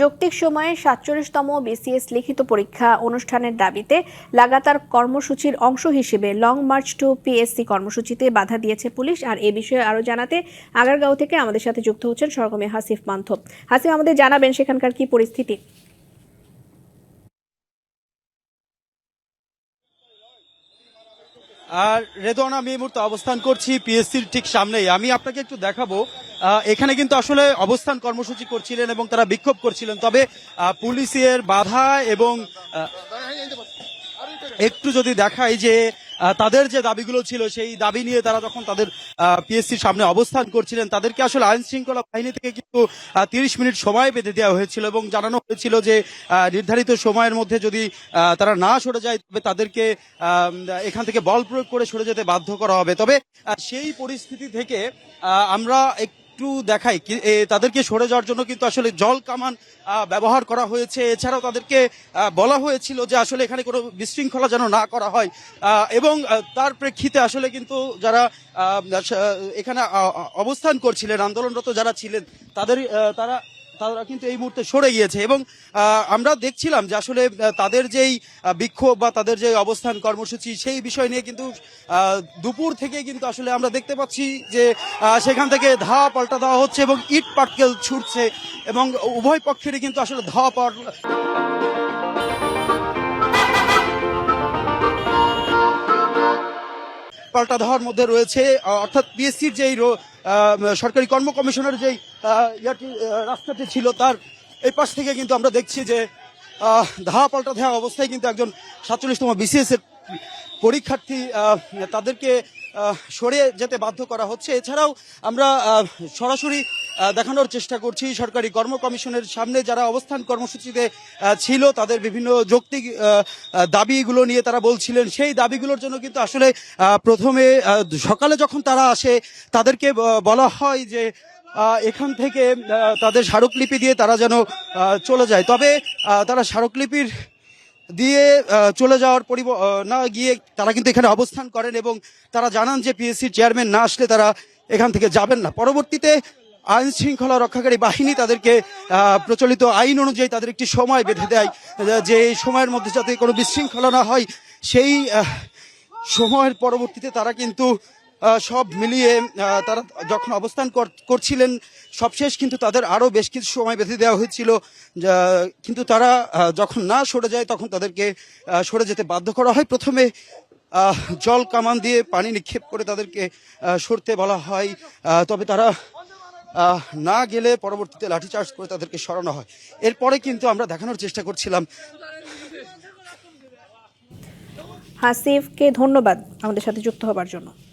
যৌক্তিক সময়ে সাতচল্লিশতম বিসিএস লিখিত পরীক্ষা অনুষ্ঠানের দাবিতে লাগাতার কর্মসূচির অংশ হিসেবে লং মার্চ টু পিএসসি কর্মসূচিতে বাধা দিয়েছে পুলিশ। আর এ বিষয়ে আরও জানাতে আগারগাঁও থেকে আমাদের সাথে যুক্ত হচ্ছেন সরগমে হাসিফ মান্থব হাসিফ, আমাদের জানাবেন সেখানকার কি পরিস্থিতি? আর রেদন আমি এই মুহূর্তে অবস্থান করছি পিএসসির ঠিক সামনেই। আমি আপনাকে একটু দেখাবো এখানে কিন্তু আসলে অবস্থান কর্মসূচি করছিলেন এবং তারা বিক্ষোভ করছিলেন। তবে পুলিশের বাধা এবং একটু যদি দেখাই যে তাদের যে দাবিগুলো ছিল, সেই দাবি নিয়ে তারা যখন তাদের পিএসসির সামনে অবস্থান করছিলেন, তাদেরকে আসলে আইন শৃঙ্খলা বাহিনী থেকে কিন্তু তিরিশ মিনিট সময় বেঁধে দেওয়া হয়েছিল এবং জানানো হয়েছিল যে নির্ধারিত সময়ের মধ্যে যদি তারা না সরে যায়, তবে তাদেরকে এখান থেকে বল প্রয়োগ করে সরে যেতে বাধ্য করা হবে। তবে সেই পরিস্থিতি থেকে আমরা একটু দেখাই তাদেরকে সরে যাওয়ার জন্য কিন্তু আসলে জল কামান ব্যবহার করা হয়েছে। এছাড়াও তাদেরকে বলা হয়েছিল যে আসলে এখানে কোনো বিশৃঙ্খলা যেন না করা হয়। এবং তার প্রেক্ষিতে আসলে কিন্তু যারা এখানে অবস্থান করছিলেন, আন্দোলনরত যারা ছিলেন, তাদের তারা তারা কিন্তু এই মুহূর্তে সরে গিয়েছে এবং আমরা দেখছিলাম যে আসলে তাদের যেই বিক্ষোভ বা তাদের যে অবস্থান কর্মসূচি সেই বিষয় নিয়ে কিন্তু দুপুর থেকে কিন্তু আসলে আমরা দেখতে পাচ্ছি যে সেখান থেকে ধাওয়া পাল্টা দেওয়া হচ্ছে এবং ইট পাটকেল ছুটছে এবং উভয় পক্ষেরই কিন্তু আসলে ধাওয়া পাল্টা পাল্টা দেওয়ার মধ্যে রয়েছে অর্থাৎ পিএসসির যেই সরকারি কর্ম কমিশনের যেই ইয়াটি রাস্তাটি ছিল তার এই পাশ থেকে কিন্তু আমরা দেখছি যে ধা পাল্টা দেওয়া অবস্থায় কিন্তু একজন সাতচল্লিশতম বিসিএস এর পরীক্ষার্থী তাদেরকে সরে যেতে বাধ্য করা হচ্ছে। এছাড়াও আমরা সরাসরি দেখানোর চেষ্টা করছি সরকারি কর্ম কমিশনের সামনে যারা অবস্থান কর্মসূচিতে ছিল, তাদের বিভিন্ন যৌক্তিক দাবিগুলো নিয়ে তারা বলছিলেন। সেই দাবিগুলোর জন্য কিন্তু আসলে প্রথমে সকালে যখন তারা আসে, তাদেরকে বলা হয় যে এখান থেকে তাদের স্মারকলিপি দিয়ে তারা যেন চলে যায়। তবে তারা স্মারকলিপির দিয়ে চলে যাওয়ার পরিব না, গিয়ে তারা কিন্তু এখানে অবস্থান করেন এবং তারা জানান যে পিএসসি চেয়ারম্যান না আসলে তারা এখান থেকে যাবেন না। পরবর্তীতে আইন শৃঙ্খলা রক্ষাকারী বাহিনী তাদেরকে প্রচলিত আইন অনুযায়ী তাদের একটি সময় বেঁধে দেয়, যে এই সময়ের মধ্যে যাতে কোনো বিশৃঙ্খলা না হয়, সেই সময়ের পরবর্তীতে তারা কিন্তু সব মিলিয়ে তারা যখন অবস্থান কর- করছিলেন, সবশেষ কিন্তু তাদের আরও বেশ কিছু সময় বেঁধে দেওয়া হয়েছিল। কিন্তু তারা যখন না সরে যায়, তখন তাদেরকে সরে যেতে বাধ্য করা হয়। প্রথমে জল কামান দিয়ে পানি নিক্ষেপ করে তাদেরকে সরতে বলা হয়। তবে তারা না গেলে পরবর্তীতে লাঠিচার্জ করে তাদেরকে সরানো হয়। এরপরে কিন্তু আমরা দেখানোর চেষ্টা করছিলাম। হাসিফকে ধন্যবাদ আমাদের সাথে যুক্ত হবার জন্য।